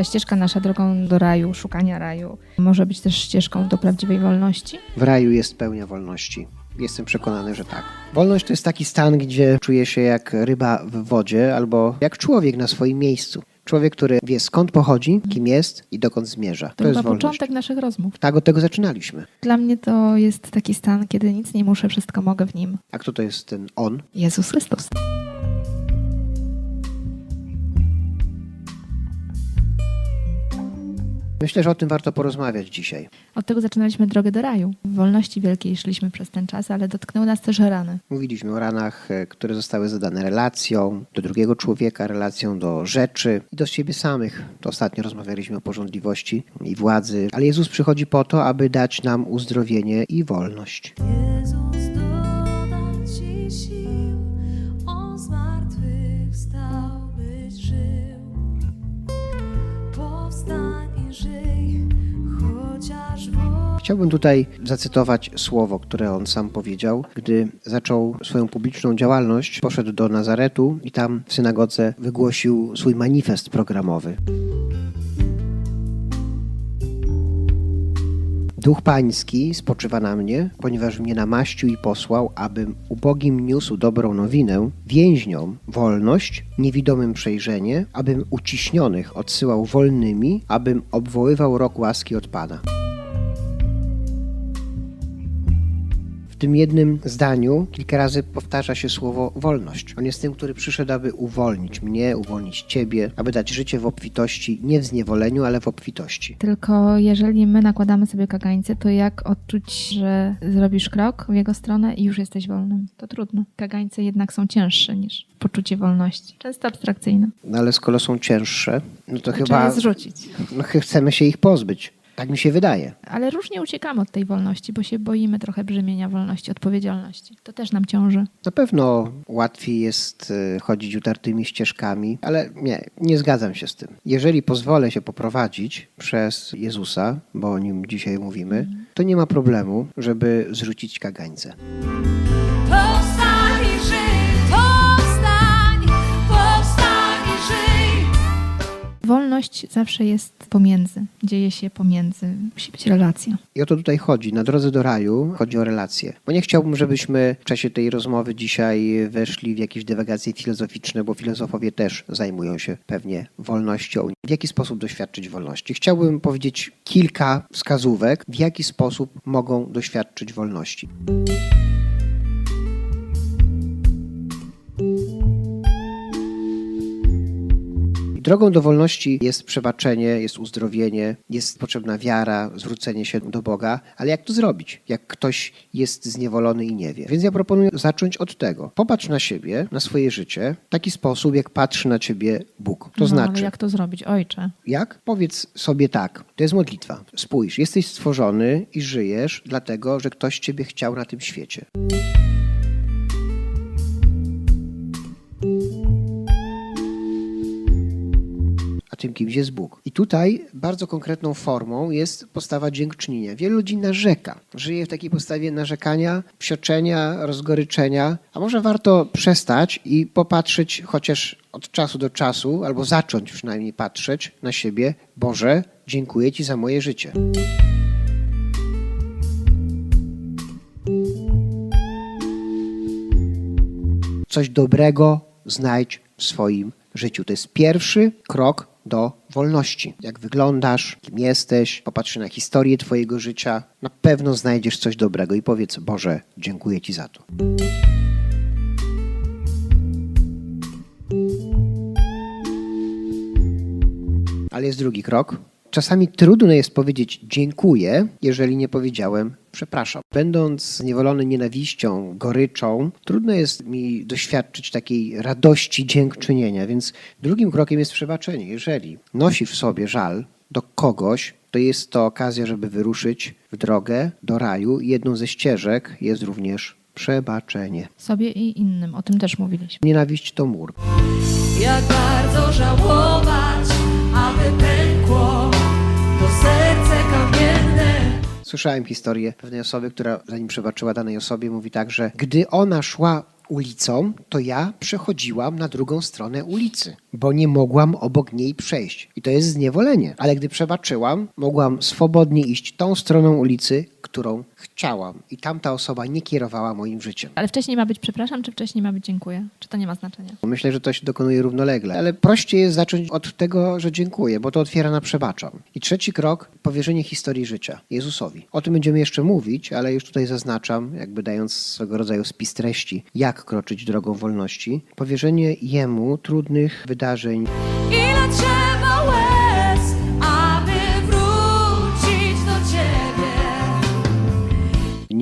Ta ścieżka nasza drogą do raju, szukania raju, może być też ścieżką do prawdziwej wolności? W raju jest pełnia wolności. Jestem przekonany, że tak. Wolność to jest taki stan, gdzie czuje się jak ryba w wodzie albo jak człowiek na swoim miejscu. Człowiek, który wie skąd pochodzi, kim jest i dokąd zmierza. To, To, jest wolność. początek naszych rozmów. Tak, od tego zaczynaliśmy. Dla mnie to jest taki stan, kiedy nic nie muszę, wszystko mogę w nim. A kto to jest ten on? Jezus Chrystus. Myślę, że o tym warto porozmawiać dzisiaj. Od tego zaczynaliśmy drogę do raju. W wolności wielkiej szliśmy przez ten czas, ale dotknęły nas też rany. Mówiliśmy o ranach, e, które zostały zadane relacją do drugiego człowieka, relacją do rzeczy i do siebie samych. To ostatnio rozmawialiśmy o porządliwości i władzy, ale Jezus przychodzi po to, aby dać nam uzdrowienie i wolność. Jezus doda Ci sił, On zmartwychwstał, byś żył. Chciałbym tutaj zacytować słowo, które on sam powiedział, gdy zaczął swoją publiczną działalność. Poszedł do Nazaretu i tam w synagodze wygłosił swój manifest programowy. Duch Pański spoczywa na mnie, ponieważ mnie namaścił i posłał, abym ubogim niósł dobrą nowinę, więźniom wolność, niewidomym przejrzenie, abym uciśnionych odsyłał wolnymi, abym obwoływał rok łaski od Pana. Tym jednym zdaniu kilka razy powtarza się słowo wolność. On jest tym, który przyszedł, aby uwolnić mnie, uwolnić ciebie, aby dać życie w obfitości, nie w zniewoleniu, ale w obfitości. Tylko jeżeli my nakładamy sobie kagańce, to jak odczuć, że zrobisz krok w jego stronę i już jesteś wolnym? To trudno. Kagańce jednak są cięższe niż poczucie wolności. Często abstrakcyjne. No ale skoro są cięższe, no to Trzeba chyba je zrzucić. no, ch- chcemy się ich pozbyć. Tak mi się wydaje. Ale różnie uciekamy od tej wolności, bo się boimy trochę brzemienia wolności, odpowiedzialności. To też nam ciąży. Na pewno łatwiej jest y, chodzić utartymi ścieżkami, ale nie, nie zgadzam się z tym. Jeżeli pozwolę się poprowadzić przez Jezusa, bo o nim dzisiaj mówimy, to nie ma problemu, żeby zrzucić kagańce. Wolność zawsze jest pomiędzy, dzieje się pomiędzy. Musi być relacja. I o to tutaj chodzi. Na drodze do raju chodzi o relacje. Bo nie chciałbym, żebyśmy w czasie tej rozmowy dzisiaj weszli w jakieś dywagacje filozoficzne, bo filozofowie też zajmują się pewnie wolnością. W jaki sposób doświadczyć wolności? Chciałbym powiedzieć kilka wskazówek, w jaki sposób mogą doświadczyć wolności. Drogą do wolności jest przebaczenie, jest uzdrowienie, jest potrzebna wiara, zwrócenie się do Boga, ale jak to zrobić, jak ktoś jest zniewolony i nie wie? Więc ja proponuję zacząć od tego. Popatrz na siebie, na swoje życie w taki sposób, jak patrzy na ciebie Bóg. To no, znaczy, Ale jak to zrobić? Ojcze. jak? Powiedz sobie tak. To jest modlitwa. Spójrz, jesteś stworzony i żyjesz dlatego, że ktoś ciebie chciał na tym świecie. Tym kimś jest Bóg. I tutaj bardzo konkretną formą jest postawa dziękczynienia. Wielu ludzi narzeka. Żyje w takiej postawie narzekania, psioczenia, rozgoryczenia. A może warto przestać i popatrzeć chociaż od czasu do czasu, albo zacząć przynajmniej patrzeć na siebie. Boże, dziękuję Ci za moje życie. Coś dobrego znajdź w swoim życiu. To jest pierwszy krok do wolności. Jak wyglądasz, kim jesteś, popatrz na historię Twojego życia, na pewno znajdziesz coś dobrego i powiedz: Boże, dziękuję Ci za to. Ale jest drugi krok. Czasami trudno jest powiedzieć dziękuję, jeżeli nie powiedziałem przepraszam. Będąc zniewolony nienawiścią, goryczą, trudno jest mi doświadczyć takiej radości dziękczynienia, więc drugim krokiem jest przebaczenie. Jeżeli nosisz w sobie żal do kogoś, to jest to okazja, żeby wyruszyć w drogę do raju. Jedną ze ścieżek jest również przebaczenie. Sobie i innym. O tym też mówiliśmy. Nienawiść to mur. Jak bardzo żałować, Słyszałem historię pewnej osoby, która zanim przebaczyła danej osobie, mówi tak, że gdy ona szła ulicą, to ja przechodziłam na drugą stronę ulicy, bo nie mogłam obok niej przejść. I to jest zniewolenie. Ale gdy przebaczyłam, mogłam swobodnie iść tą stroną ulicy, którą chciałam. I tamta osoba nie kierowała moim życiem. Ale wcześniej ma być przepraszam, czy wcześniej ma być dziękuję? Czy to nie ma znaczenia? Myślę, że to się dokonuje równolegle, ale prościej jest zacząć od tego, że dziękuję, bo to otwiera na przebaczam. I trzeci krok, powierzenie historii życia Jezusowi. O tym będziemy jeszcze mówić, ale już tutaj zaznaczam, jakby dając swego rodzaju spis treści, jak kroczyć drogą wolności. Powierzenie Jemu trudnych wydarzeń, Ile trzeba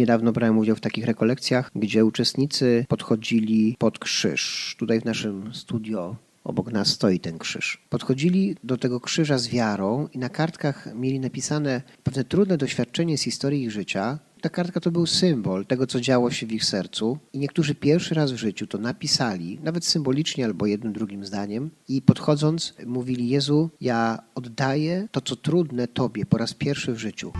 Niedawno brałem udział w takich rekolekcjach, gdzie uczestnicy podchodzili pod krzyż. Tutaj w naszym studio obok nas stoi ten krzyż. Podchodzili do tego krzyża z wiarą i na kartkach mieli napisane pewne trudne doświadczenie z historii ich życia. Ta kartka to był symbol tego, co działo się w ich sercu, i niektórzy pierwszy raz w życiu to napisali, nawet symbolicznie albo jednym, drugim zdaniem, i podchodząc mówili: Jezu, ja oddaję to, co trudne Tobie po raz pierwszy w życiu.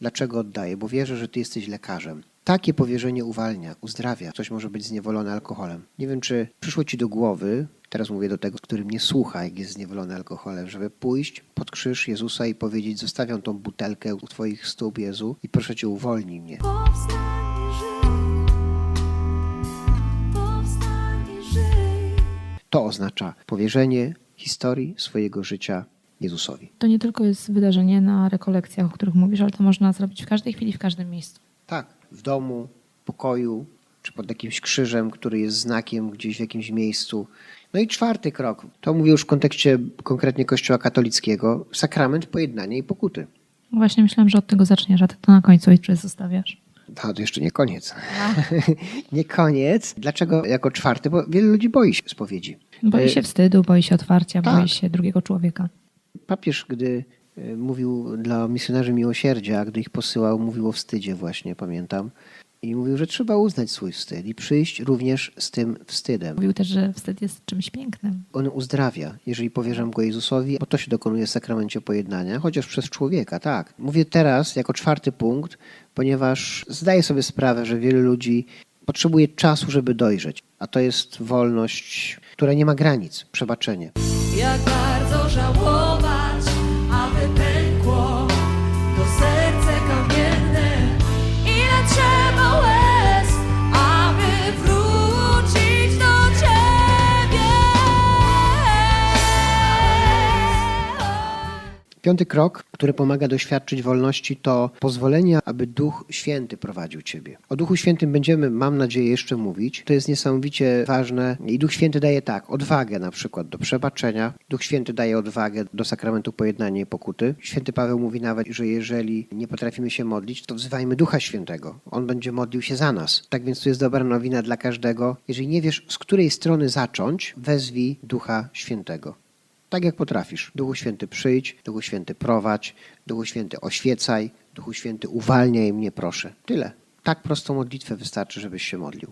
Dlaczego oddaję? Bo wierzę, że Ty jesteś lekarzem. Takie powierzenie uwalnia, uzdrawia. Ktoś może być zniewolony alkoholem. Nie wiem, czy przyszło Ci do głowy, teraz mówię do tego, który mnie słucha, jak jest zniewolony alkoholem, żeby pójść pod krzyż Jezusa i powiedzieć: Zostawiam tą butelkę u Twoich stóp, Jezu, i proszę Cię, uwolnij mnie. To oznacza powierzenie historii swojego życia Jezusowi. To nie tylko jest wydarzenie na rekolekcjach, o których mówisz, ale to można zrobić w każdej chwili, w każdym miejscu. Tak, w domu, w pokoju, czy pod jakimś krzyżem, który jest znakiem gdzieś w jakimś miejscu. No i czwarty krok, to mówię już w kontekście konkretnie Kościoła katolickiego, sakrament pojednania i pokuty. Właśnie myślałam, że od tego zaczniesz, a ty to na końcu ojcze zostawiasz. A to jeszcze nie koniec. nie koniec. Dlaczego jako czwarty? Bo wielu ludzi boi się spowiedzi. Boi E, się wstydu, boi się otwarcia, tak. boi się drugiego człowieka. Papież, gdy e, mówił dla misjonarzy miłosierdzia, gdy ich posyłał, mówił o wstydzie właśnie, pamiętam. I mówił, że trzeba uznać swój wstyd i przyjść również z tym wstydem. Mówił też, że wstyd jest czymś pięknym. On uzdrawia, jeżeli powierzam go Jezusowi, bo to się dokonuje w sakramencie pojednania, chociaż przez człowieka, tak. Mówię teraz jako czwarty punkt, ponieważ zdaję sobie sprawę, że wielu ludzi potrzebuje czasu, żeby dojrzeć, a to jest wolność, która nie ma granic, przebaczenie. Jak bardzo żałować, Piąty krok, który pomaga doświadczyć wolności, to pozwolenie, aby Duch Święty prowadził Ciebie. O Duchu Świętym będziemy, mam nadzieję, jeszcze mówić. To jest niesamowicie ważne i Duch Święty daje tak, odwagę na przykład do przebaczenia. Duch Święty daje odwagę do sakramentu pojednania i pokuty. Święty Paweł mówi nawet, że jeżeli nie potrafimy się modlić, to wzywajmy Ducha Świętego. On będzie modlił się za nas. Tak więc to jest dobra nowina dla każdego. Jeżeli nie wiesz, z której strony zacząć, wezwij Ducha Świętego. Tak jak potrafisz. Duchu Święty przyjdź, Duchu Święty prowadź, Duchu Święty oświecaj, Duchu Święty uwalniaj mnie proszę. Tyle. Tak prostą modlitwę wystarczy, żebyś się modlił.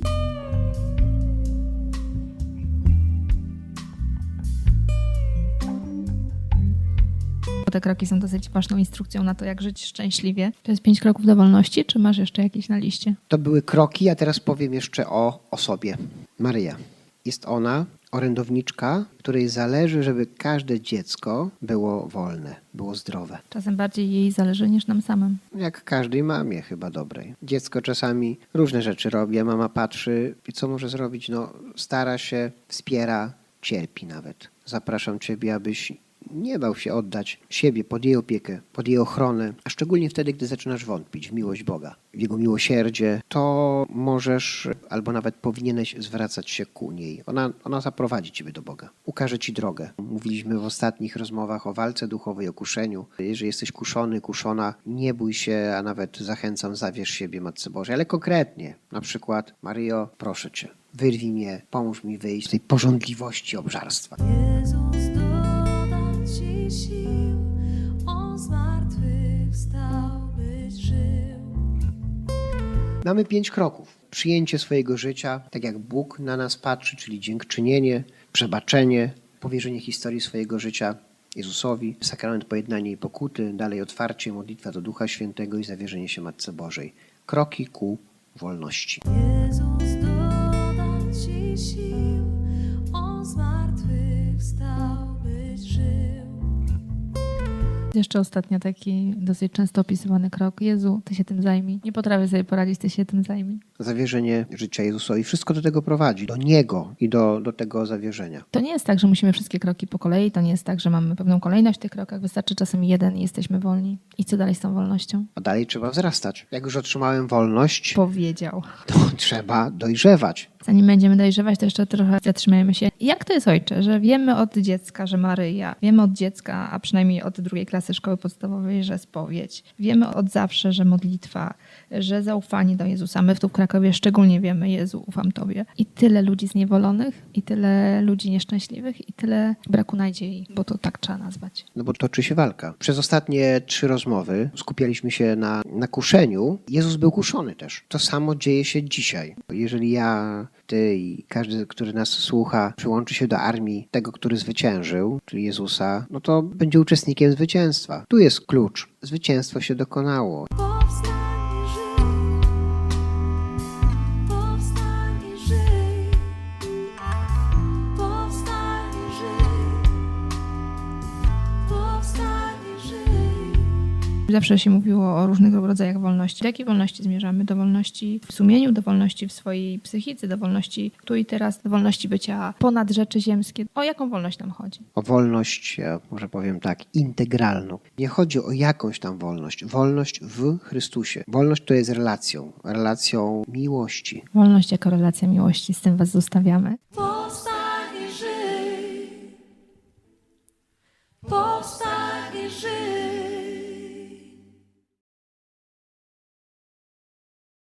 Te kroki są dosyć ważną instrukcją na to, jak żyć szczęśliwie. To jest pięć kroków do wolności, czy masz jeszcze jakieś na liście? To były kroki, a teraz powiem jeszcze o osobie. Maryja. Jest ona orędowniczka, której zależy, żeby każde dziecko było wolne, było zdrowe. Czasem bardziej jej zależy niż nam samym. Jak każdej mamie chyba dobrej. Dziecko czasami różne rzeczy robi, a mama patrzy i co może zrobić? No, stara się, wspiera, cierpi nawet. Zapraszam Ciebie, abyś nie bał się oddać siebie pod jej opiekę, pod jej ochronę, a szczególnie wtedy, gdy zaczynasz wątpić w miłość Boga, w Jego miłosierdzie, to możesz albo nawet powinieneś zwracać się ku niej. Ona, ona zaprowadzi Ciebie do Boga, ukaże Ci drogę. Mówiliśmy w ostatnich rozmowach o walce duchowej, o kuszeniu. Jeżeli jesteś kuszony, kuszona, nie bój się, a nawet zachęcam, zawierz siebie Matce Bożej, ale konkretnie, na przykład Maryjo, proszę Cię, wyrwij mnie, pomóż mi wyjść z tej pożądliwości obżarstwa. Mamy pięć kroków. Przyjęcie swojego życia, tak jak Bóg na nas patrzy, czyli dziękczynienie, przebaczenie, powierzenie historii swojego życia Jezusowi, sakrament pojednania i pokuty, dalej otwarcie, modlitwa do Ducha Świętego i zawierzenie się Matce Bożej. Kroki ku wolności. Jezus doda ci sił, On zmartwychwstał, Jeszcze ostatnio taki dosyć często opisywany krok. Jezu, ty się tym zajmij. Nie potrafię sobie poradzić, ty się tym zajmij. Zawierzenie życia Jezusowi. Wszystko do tego prowadzi, do Niego i do, do tego zawierzenia. To nie jest tak, że musimy wszystkie kroki po kolei, to nie jest tak, że mamy pewną kolejność w tych krokach. Wystarczy czasem jeden i jesteśmy wolni. I co dalej z tą wolnością? A dalej trzeba wzrastać. Jak już otrzymałem wolność, Powiedział. to trzeba dojrzewać. Zanim będziemy dojrzewać, to jeszcze trochę zatrzymajmy się. Jak to jest ojcze, że wiemy od dziecka, że Maryja, wiemy od dziecka, a przynajmniej od drugiej klasy szkoły podstawowej, że spowiedź, wiemy od zawsze, że modlitwa, że zaufanie do Jezusa. My tu w Krakowie szczególnie wiemy, Jezu, ufam Tobie. I tyle ludzi zniewolonych, i tyle ludzi nieszczęśliwych, i tyle braku nadziei, bo to tak trzeba nazwać. No bo toczy się walka. Przez ostatnie trzy rozmowy skupialiśmy się na, na kuszeniu. Jezus był kuszony też. To samo dzieje się dzisiaj. Jeżeli ja, ty i każdy, który nas słucha, przyłączy się do armii tego, który zwyciężył, czyli Jezusa, no to będzie uczestnikiem zwycięstwa. Tu jest klucz. Zwycięstwo się dokonało. Zawsze się mówiło o różnych rodzajach wolności. Do jakiej wolności zmierzamy? Do wolności w sumieniu, do wolności w swojej psychice, do wolności tu i teraz, do wolności bycia ponad rzeczy ziemskie. O jaką wolność nam chodzi? O wolność, może powiem tak, integralną. Nie chodzi o jakąś tam wolność. Wolność w Chrystusie. Wolność to jest relacją, relacją miłości. Wolność jako relacja miłości, z tym was zostawiamy.